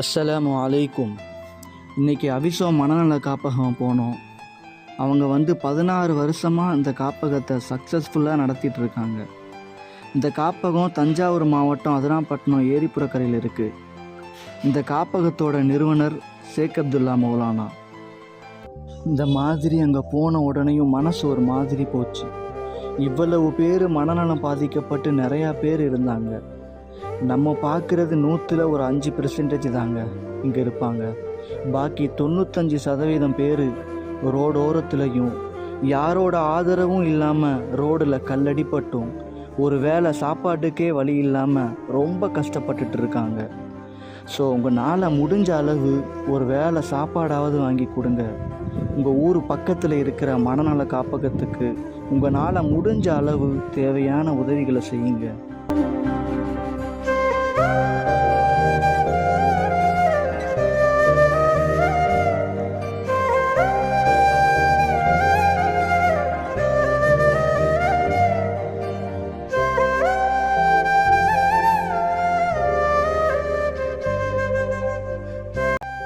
அஸ்ஸலாமு அலைக்கும். இன்றைக்கி அவிசோ மனநல காப்பகம் போனோம். அவங்க வந்து பதினாறு வருஷமாக இந்த காப்பகத்தை சக்ஸஸ்ஃபுல்லாக நடத்திட்டு இருக்காங்க இந்த காப்பகம் தஞ்சாவூர் மாவட்டம் அதிராம்பட்டினம் ஏரிப்புறக்கரையில் இருக்குது இந்த காப்பகத்தோட நிறுவனர் ஷேக் அப்துல்லா மௌலானா. இந்த மாதிரி அங்கே போன உடனேயும் மனசு ஒரு மாதிரி போச்சு. இவ்வளவு பேர் மனநலம் பாதிக்கப்பட்டு நிறையா பேர் இருந்தாங்க. நம்ம பார்க்குறது நூற்றில் ஒரு அஞ்சு பெர்சன்டேஜ் தாங்க. இங்கே இருப்பாங்க. பாக்கி தொண்ணூத்தஞ்சு சதவீதம் பேர் ரோடோரத்துலையும் யாரோட ஆதரவும் இல்லாமல் ரோடில் கல்லடிப்பட்டும் ஒரு வேளை சாப்பாட்டுக்கே வழி இல்லாமல் ரொம்ப கஷ்டப்பட்டுட்டு இருக்காங்க. ஸோ உங்கள் நாளை முடிஞ்ச அளவு ஒரு வேளை சாப்பாடாவது வாங்கி கொடுங்க. உங்கள் ஊர் பக்கத்தில் இருக்கிற மனநல காப்பகத்துக்கு உங்கள் நாளை முடிஞ்ச அளவு தேவையான உதவிகளை செய்யுங்க.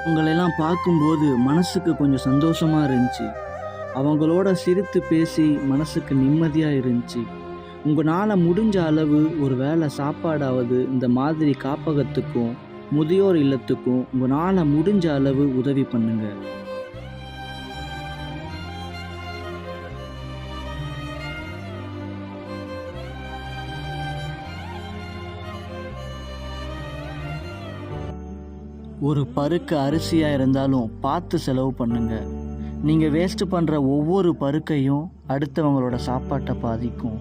உங்களெல்லாம் பார்க்கும்போது மனசுக்கு கொஞ்சம் சந்தோஷமாக இருந்துச்சு. அவங்களோட சிரித்து பேசி மனசுக்கு நிம்மதியாக இருந்துச்சு. உங்களால் முடிஞ்ச அளவு ஒரு வேளை சாப்பாடாவது இந்த மாதிரி காப்பகத்துக்கும் முதியோர் இல்லத்துக்கும் உங்களால் முடிஞ்ச அளவு உதவி பண்ணுங்கள் ஒரு பருக்கு அரிசியாக இருந்தாலும் பார்த்து செலவு பண்ணுங்க. நீங்கள் வேஸ்ட் பண்ணுற ஒவ்வொரு பருக்கையும் அடுத்தவங்களோட சாப்பாட்டை பாதிக்கும்.